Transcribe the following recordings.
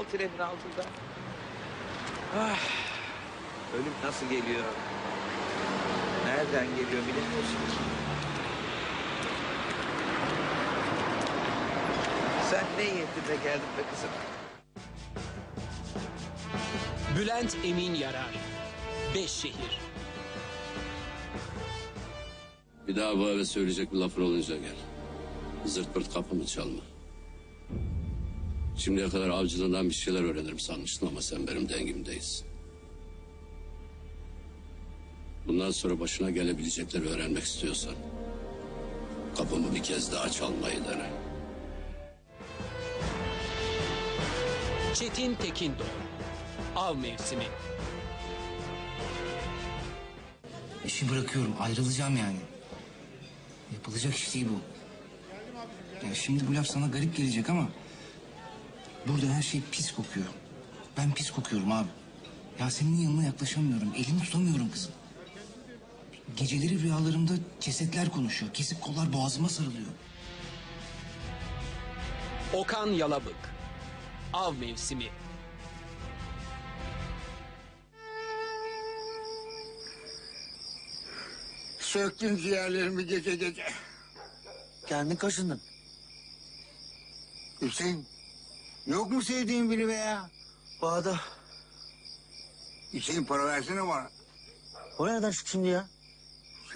Kal trenin altında. Ah, ölüm nasıl geliyor? Nereden geliyor bilemiyorsun. Sen ne yedin de geldin be kızım? Bülent Emin Yarar. Beş şehir. Bir daha bu eve söyleyecek bir lafın olunca gel. Zırt pırt kapımı çalma. Şimdiye kadar avcılığından bir şeyler öğrenirim sanmıştım ama sen benim dengim değilsin. Bundan sonra başına gelebilecekleri öğrenmek istiyorsan... ...kapımı bir kez daha çalmayı dene. Çetin Tekindo. Av mevsimi. İşi bırakıyorum, ayrılacağım yani. Yapılacak iş değil bu. Ya şimdi bu laf sana garip gelecek ama... ...burada her şey pis kokuyor. Ben pis kokuyorum abi. Yasemin'in yanına yaklaşamıyorum, elini tutamıyorum kızım. Geceleri rüyalarımda cesetler konuşuyor. Kesik kollar boğazıma sarılıyor. Okan Yalabık. Av mevsimi. Söktün ciğerlerimi gece gece. Kendin kaşındın. Hüseyin, yok mu sevdiğin biri be ya? Bağda. Hüseyin para versene bana. O nereden çıktı şimdi ya?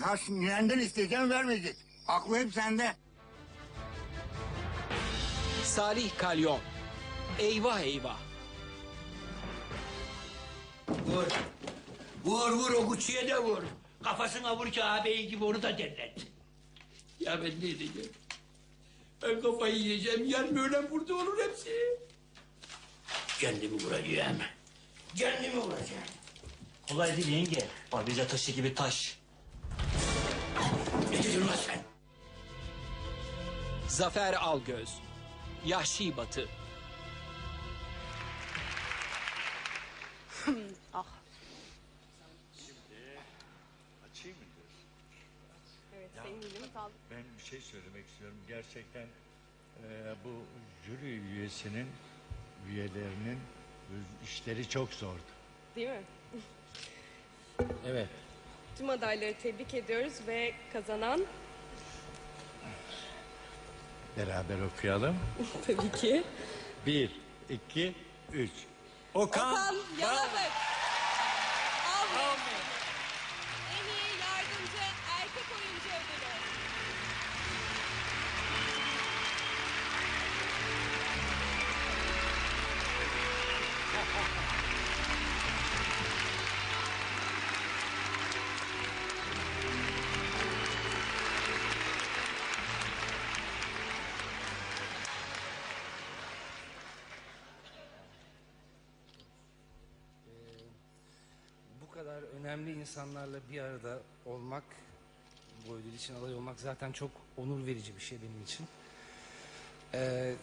Ya şimdi neden isteyeceğim vermeyecek. Aklı hep sende. Salih Kalyon. Eyvah eyvah. Vur. Vur vur o Gucci'ye de vur. Kafasına vur ki ağabeyi gibi onu da dellet. Ya ben ne diyeceğim? Ben kafayı yiyeceğim. Yarın öğlen burada olur hepsi. Kendimi vuracağım. Kendimi vuracağım. Kolay değil yenge. Barbiza taşı gibi taş. Ne dedin lan sen? Zafer Algöz. Yahşi Batı. Açayım mı diyorsun? Evet, kaldı. Ben bir şey söylemek istiyorum. Gerçekten e, bu jüri üyesinin, üyelerinin işleri çok zordu. Değil mi? Evet. Tüm adayları tebrik ediyoruz ve kazanan Beraber okuyalım. tabii ki Bir, iki, üç. Okan, Okan Yalabık. Av kadar önemli insanlarla bir arada olmak, bu ödül için aday olmak zaten çok onur verici bir şey benim için. Ee,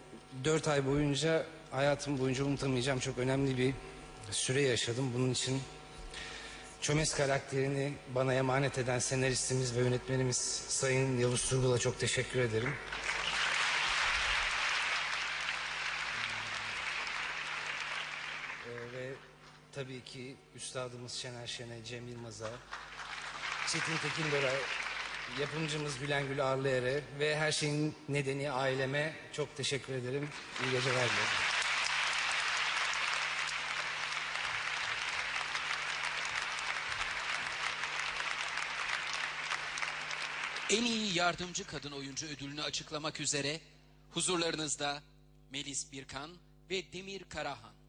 dört ay boyunca, hayatım boyunca unutamayacağım çok önemli bir süre yaşadım. Bunun için Çömez karakterini bana emanet eden senaristimiz ve yönetmenimiz Sayın Yavuz Turgul'a çok teşekkür ederim. Ee, ve tabii ki üstadımız Şener Şen'e, Cem Yılmaz'a, Çetin Tekindor'a, yapımcımız Gülen Gül Arlayer'e ve her şeyin nedeni aileme çok teşekkür ederim. İyi geceler dilerim. En iyi yardımcı kadın oyuncu ödülünü açıklamak üzere huzurlarınızda Melis Birkan ve Demir Karahan.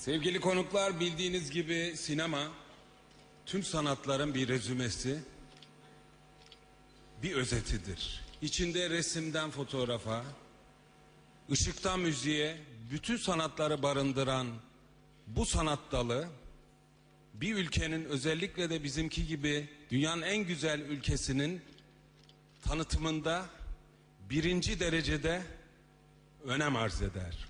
Sevgili konuklar bildiğiniz gibi sinema tüm sanatların bir rezümesi, bir özetidir. İçinde resimden fotoğrafa, ışıktan müziğe bütün sanatları barındıran bu sanat dalı bir ülkenin özellikle de bizimki gibi dünyanın en güzel ülkesinin tanıtımında birinci derecede önem arz eder.